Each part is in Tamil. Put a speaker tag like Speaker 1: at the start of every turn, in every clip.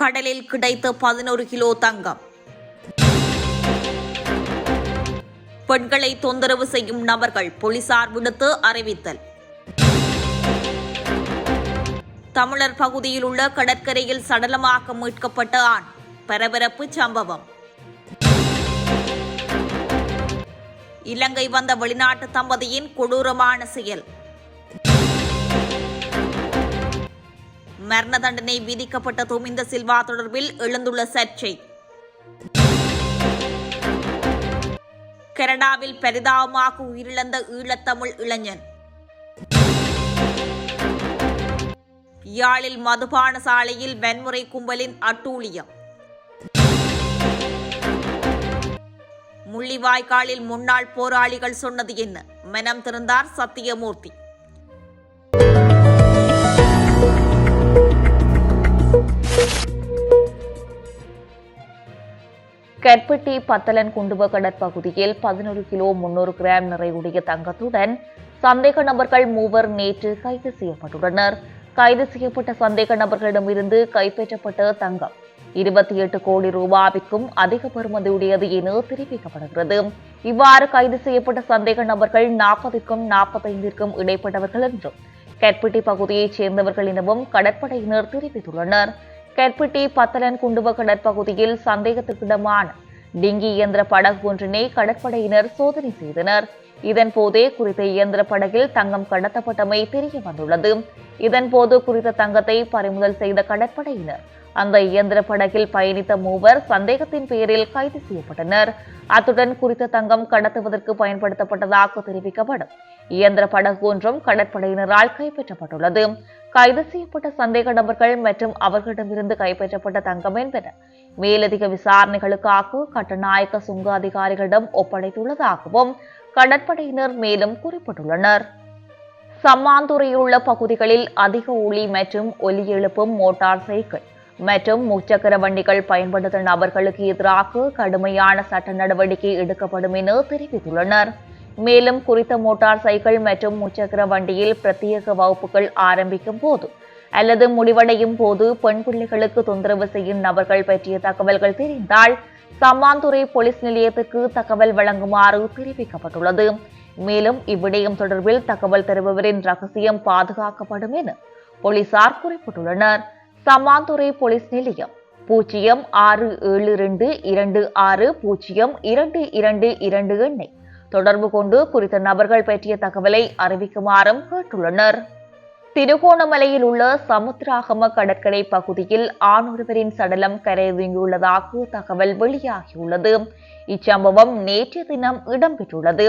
Speaker 1: கடலில் கிடைத்த பதினோரு கிலோ தங்கம். பெண்களை தொந்தரவு செய்யும் நபர்கள் போலீசார் விடுத்து அறிவித்தல். தமிழர் பகுதியில் உள்ள கடற்கரையில் சடலமாக மீட்கப்பட்ட ஆண். பரபரப்பு சம்பவம். இலங்கை வந்த வெளிநாட்டு தம்பதியின் கொடூரமான செயல். மரண தண்டனை விதிக்கப்பட்ட துமிந்த சில்வா தொடர்பில் எழுந்துள்ள சர்ச்சை. கனடாவில் பரிதாபமாக உயிரிழந்த ஈழத்தமிழ் இளைஞன். யாழில் மதுபான சாலையில் வன்முறை கும்பலின் அட்டூழியம். முள்ளிவாய்க்காலில் முன்னாள் போராளிகள் சொன்னது என்ன? மனம் திறந்தார் சத்தியமூர்த்தி.
Speaker 2: கற்பட்டி பத்தலன் குண்டுவ கடற்பகுதியில் பதினொரு கிலோ முன்னூறு கிராம் நிறையுடைய தங்கத்துடன் சந்தேக நபர்கள் மூவர் நேற்று கைது செய்யப்பட்டுள்ளனர். கைது செய்யப்பட்ட சந்தேக நபர்களிடமிருந்து கைப்பற்றப்பட்ட தங்கம் இருபத்தி எட்டு கோடி ரூபாவிற்கும் அதிக பெறுமதியுடையது என தெரிவிக்கப்படுகிறது. இவ்வாறு கைது செய்யப்பட்ட சந்தேக நபர்கள் நாற்பதுக்கும் நாற்பத்தைந்திற்கும் இடைப்பட்டவர்கள் என்றும் கற்பட்டி பகுதியைச் சேர்ந்தவர்கள் எனவும் கடற்படையினர் தெரிவித்துள்ளனர். கெர்பிட்டி பத்தலன் குண்டுவ கடற்பகுதியில் சந்தேகத்திற்கிடமான டிங்கி இயந்திர படகு ஒன்றினை கடற்படையினர் சோதனை செய்தனர். இதன் போதே குறித்த இயந்திர படகில் தங்கம் கடத்தப்பட்டமை தெரிய வந்துள்ளது. இதன் போது குறித்த தங்கத்தை பறிமுதல் செய்த கடற்படையினர் அந்த இயந்திர படகில் பயணித்த மூவர் சந்தேகத்தின் பேரில் கைது செய்யப்பட்டனர். அத்துடன் குறித்த தங்கம் கடத்துவதற்கு பயன்படுத்தப்பட்டதாக தெரிவிக்கப்படும். இயந்திர படகு ஒன்றும் கடற்படையினரால் கைப்பற்றப்பட்டுள்ளது. கைது செய்யப்பட்ட சந்தேக நபர்கள் மற்றும் அவர்களிடமிருந்து கைப்பற்றப்பட்ட தங்கம் என்பன மேலதிக விசாரணைகளுக்காக கட்டநாயக்க சுங்க அதிகாரிகளிடம் ஒப்படைத்துள்ளதாகவும் கடற்படையினர் மேலும் குறிப்பிட்டுள்ளனர். சம்மாந்துறையுள்ள பகுதிகளில் அதிக ஒளி மற்றும் ஒலி எழுப்பும் மோட்டார் சைக்கிள் மற்றும் முச்சக்கர வண்டிகள் பயன்படுத்தும் நபர்களுக்கு எதிராக கடுமையான சட்ட நடவடிக்கை எடுக்கப்படும் என தெரிவித்துள்ளனர். மேலும் குறித்த மோட்டார் சைக்கிள் மற்றும் முச்சக்கர வண்டியில் பிரத்யேக வகுப்புகள் ஆரம்பிக்கும் போது அல்லது முடிவடையும் போது பெண் பிள்ளைகளுக்கு தொந்தரவு செய்யும் நபர்கள் பற்றிய தகவல்கள் தெரிந்தால் சம்மாந்துறை போலீஸ் நிலையத்துக்கு தகவல் வழங்குமாறு தெரிவிக்கப்பட்டுள்ளது. மேலும் இவ்விடயம் தொடர்பில் தகவல் தருபவரின் ரகசியம் பாதுகாக்கப்படும் என போலீசார் குறிப்பிட்டுள்ளனர். சம்மாந்துறை போலீஸ் நிலையம் பூஜ்ஜியம் ஆறு ஏழு ரெண்டு இரண்டு ஆறு பூஜ்ஜியம் இரண்டு இரண்டு இரண்டு எண்ணை தொடர்பு கொண்டு குறித்த நபர்கள் பற்றிய தகவலை அறிவிக்குமாறும் கேட்டுள்ளனர். திருகோணமலையில் உள்ள சமுத்திராகம கடற்கரை பகுதியில் ஆணொருவரின் சடலம் கரையொதுங்கியுள்ளதாக தகவல் வெளியாகியுள்ளது. இச்சம்பவம் நேற்றைய தினம் இடம்பெற்றுள்ளது.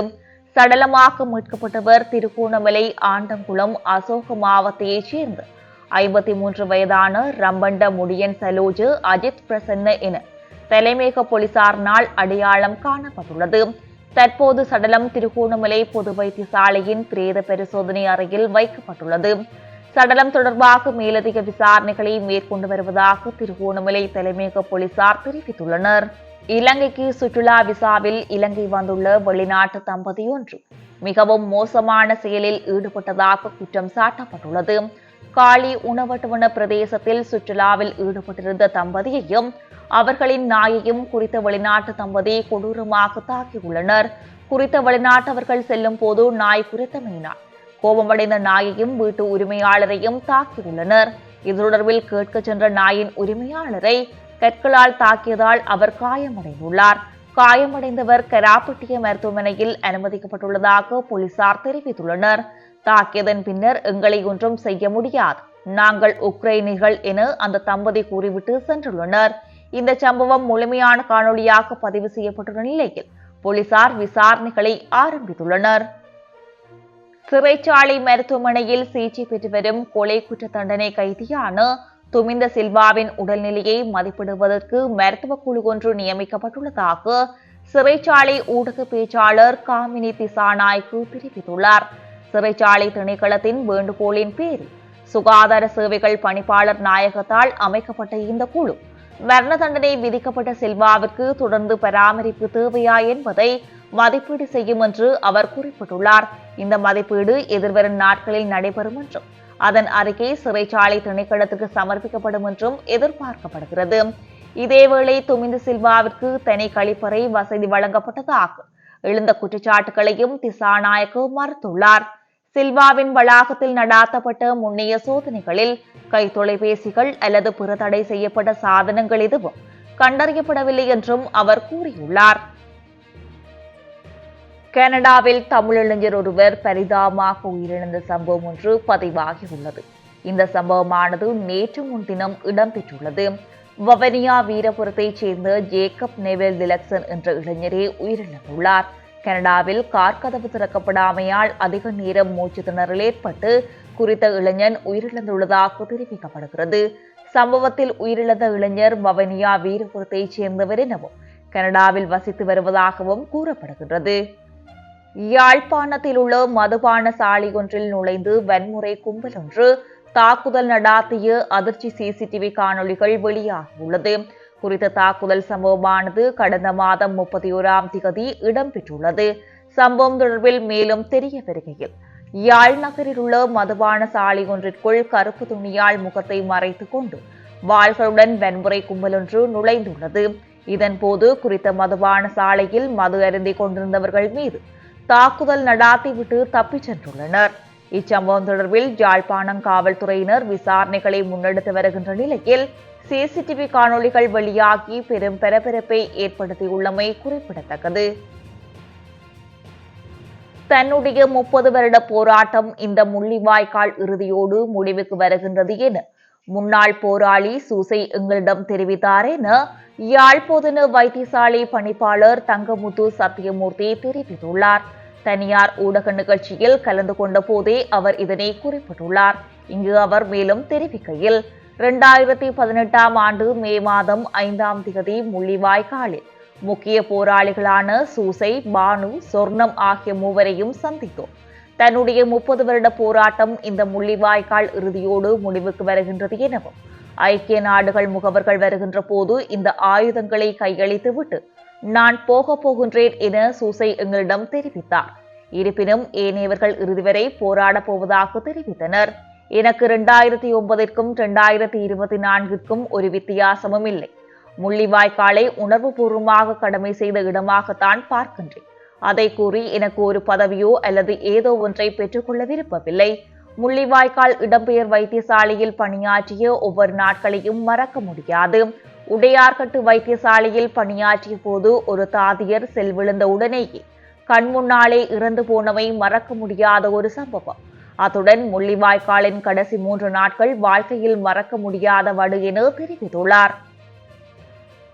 Speaker 2: சடலமாக மீட்கப்பட்டவர் திருகோணமலை ஆண்டங்குளம் அசோக மாவட்டத்தைச் சேர்ந்த ஐம்பத்தி மூன்று வயதான ரம்பண்ட முடியன் சலோஜு அஜித் பிரசன்ன என தலைமையக போலீசாரினால் அடையாளம் காணப்பட்டுள்ளது. தற்போது சடலம் திருகோணமலை பொது வைத்தியசாலையின் பிரேத பரிசோதனை அறையில் வைக்கப்பட்டுள்ளது. சடலம் தொடர்பாக மேலதிக விசாரணைகளை மேற்கொண்டு வருவதாக திருகோணமலை தலைமையக போலீசார் தெரிவித்துள்ளனர். இலங்கைக்கு சுற்றுலா விசாவில் இலங்கை வந்துள்ள வெளிநாட்டு தம்பதியொன்று மிகவும் மோசமான செயலில் ஈடுபட்டதாக குற்றம் சாட்டப்பட்டுள்ளது. காளி உணவட்டுவன பிரதேசத்தில் சுற்றுலாவில் ஈடுபட்டிருந்த தம்பதியையும் அவர்களின் நாயையும் குறித்த வெளிநாட்டு தம்பதி கொடூரமாக தாக்கியுள்ளனர். குறித்த வெளிநாட்டவர்கள் செல்லும் போது நாய் குறித்தமையினார் கோபமடைந்த நாயையும் வீட்டு உரிமையாளரையும் தாக்கியுள்ளனர். இது தொடர்பில் கேட்க சென்ற நாயின் உரிமையாளரை கற்களால் தாக்கியதால் அவர் காயமடைந்துள்ளார். காயமடைந்தவர் கராப்பட்டிய மருத்துவமனையில் அனுமதிக்கப்பட்டுள்ளதாக போலீசார் தெரிவித்துள்ளனர். தாக்கியதன் பின்னர் எங்களை ஒன்றும் செய்ய முடியாது. நாங்கள் உக்ரைனிகள் என அந்த தம்பதி கூறிவிட்டு சென்றுள்ளனர். இந்த சம்பவம் முழுமையான காணொளியாக பதிவு செய்யப்பட்டுள்ள நிலையில் போலீசார் விசாரணைகளை ஆரம்பித்துள்ளனர். சிறைச்சாலை மருத்துவமனையில் சிகிச்சை பெற்று வரும் கொலை குற்ற தண்டனை கைதியான துமிந்த சில்வாவின் உடல்நிலையை மதிப்பிடுவதற்கு மருத்துவ குழு ஒன்று நியமிக்கப்பட்டுள்ளதாக சிறைச்சாலை ஊடக பேச்சாளர் காமினி திசாநாய்க்கு தெரிவித்துள்ளார். சிறைச்சாலை திணைக்களத்தின் வேண்டுகோளின் பேரில் சுகாதார சேவைகள் பணிப்பாளர் நாயகத்தால் அமைக்கப்பட்ட இந்த குழு மரண தண்டனை விதிக்கப்பட்ட செல்வாவிற்கு தொடர்ந்து பராமரிப்பு தேவையா என்பதை மதிப்பீடு செய்யும் என்று அவர் குறிப்பிட்டுள்ளார். இந்த மதிப்பீடு எதிர்வரும் நாட்களில் நடைபெறும் என்றும் அதன் அறிக்கை சிறைச்சாலை திணைக்களத்துக்கு சமர்ப்பிக்கப்படும் என்றும் எதிர்பார்க்கப்படுகிறது. இதேவேளை துமிந்து சில்வாவிற்கு தனி கழிப்பறை வசதி வழங்கப்பட்டதாக எழுந்த குற்றச்சாட்டுகளையும் திசாநாயக்கு மறுத்துள்ளார். சில்வாவின் வளாகத்தில் நடாத்தப்பட்ட முன்னைய சோதனைகளில் கை தொலைபேசிகள் அல்லது பிற தடை செய்யப்பட்ட சாதனங்கள் எதுவும் கண்டறியப்படவில்லை என்றும் அவர் கூறியுள்ளார். கனடாவில் தமிழிளைஞர் ஒருவர் பரிதாபமாக உயிரிழந்த சம்பவம் ஒன்று பதிவாகியுள்ளது. இந்த சம்பவமானது நேற்று முன்தினம் இடம்பெற்றுள்ளது. வவனியா வீரபுரத்தைச் சேர்ந்த ஜேக்கப் நெவெல் திலக்சன் என்ற இளைஞரே உயிரிழந்துள்ளார். கனடாவில் கார் கதவு திறக்கப்படாமையால் அதிக நேரம் மூச்சு திணறல் ஏற்பட்டு குறித்த இளைஞன் உயிரிழந்துள்ளதாக தெரிவிக்கப்படுகிறது. சம்பவத்தில் உயிரிழந்த இளைஞர் வவனியா வீரபுரத்தைச் சேர்ந்தவர் எனவும் கனடாவில் வசித்து வருவதாகவும் கூறப்படுகின்றது. யாழ்ப்பாணத்தில் உள்ள மதுபான சாலை ஒன்றில் நுழைந்து வன்முறை கும்பல் ஒன்று தாக்குதல் நடாத்திய அதிர்ச்சி சிசிடிவி காணொளிகள் வெளியாகியுள்ளது. குறித்த தாக்குதல் சம்பவமானது கடந்த மாதம் முப்பத்தி ஓராம் திகதி இடம்பெற்றுள்ளது. சம்பவம் தொடர்பில் மேலும் தெரிய வருகையில் யாழ் நகரில் உள்ள மதுபான சாலை ஒன்றிற்குள் கருப்பு துணியால் முகத்தை மறைத்துக் கொண்டு வாள்களுடன் வன்முறை கும்பல் ஒன்று நுழைந்துள்ளது. இதன்போது குறித்த மதுபான சாலையில் மது அருந்திக் கொண்டிருந்தவர்கள் மீது தாக்குதல் நடாத்திவிட்டு தப்பிச் சென்றுள்ளனர். இச்சம்பவம் தொடர்பில் யாழ்ப்பாணம் காவல்துறையினர் விசாரணைகளை முன்னெடுத்து வருகின்ற நிலையில் சிசிடிவி காணொளிகள் வெளியாகி பெரும் பரபரப்பை ஏற்படுத்தியுள்ளமை குறிப்பிடத்தக்கது. தன்னுடைய முப்பது வருட போராட்டம் இந்த முள்ளிவாய்க்கால் இறுதியோடு முடிவுக்கு வருகின்றது என முன்னாள் போராளி சூசை எங்களிடம் தெரிவித்தார் என யாழ்ப்போதன வைத்தியசாலை பணிப்பாளர் தங்கமுத்து சத்தியமூர்த்தி தெரிவித்துள்ளார். தனியார் ஊடக நிகழ்ச்சியில் கலந்து கொண்ட போதே அவர் இதனை குறிப்பிட்டுள்ளார். இங்கு அவர் மேலும் தெரிவிக்கையில் இரண்டாயிரத்தி பதினெட்டாம் ஆண்டு மே மாதம் ஐந்தாம் திகதி முள்ளிவாய்க்காலில் முக்கிய போராளிகளான சூசை பானு சொர்ணம் ஆகிய மூவரையும் சந்தித்தோம். தன்னுடைய முப்பது வருட போராட்டம் இந்த முள்ளிவாய்க்கால் இறுதியோடு முடிவுக்கு வருகின்றது எனவும் ஐக்கிய நாடுகள் முகவர்கள் வருகின்ற போது இந்த ஆயுதங்களை கையளித்துவிட்டு நான் போக போகின்றேன் என சூசை எங்களிடம் தெரிவித்தார். இருப்பினும் ஏனையவர்கள் இறுதி வரை போராடப் போவதாக தெரிவித்தனர். எனக்கு இரண்டாயிரத்தி ஒன்பதிற்கும் இரண்டாயிரத்தி இருபத்தி நான்கிற்கும் ஒரு வித்தியாசமும் இல்லை. முள்ளிவாய்க்காலை உணர்வுபூர்வமாக கடமை செய்த இடமாகத்தான் பார்க்கின்றேன். அதை கூறி எனக்கு ஒரு பதவியோ அல்லது ஏதோ ஒன்றை பெற்றுக்கொள்ள விருப்பவில்லை முள்ளிவாய்க்கால் இடம்பெயர் வைத்தியசாலையில் பணியாற்றிய ஒவ்வொரு நாட்களையும் மறக்க முடியாது. உடையார்கட்டு வைத்தியசாலையில் பணியாற்றிய போது ஒரு தாதியர் செல்விழுந்த உடனேயே கண் முன்னாலே இறந்து போனவை மறக்க முடியாத ஒரு சம்பவம். அத்துடன் முள்ளிவாய்க்காலின் கடைசி மூன்று நாட்கள் வாழ்க்கையில் மறக்க முடியாத வடு என தெரிவித்துள்ளார்.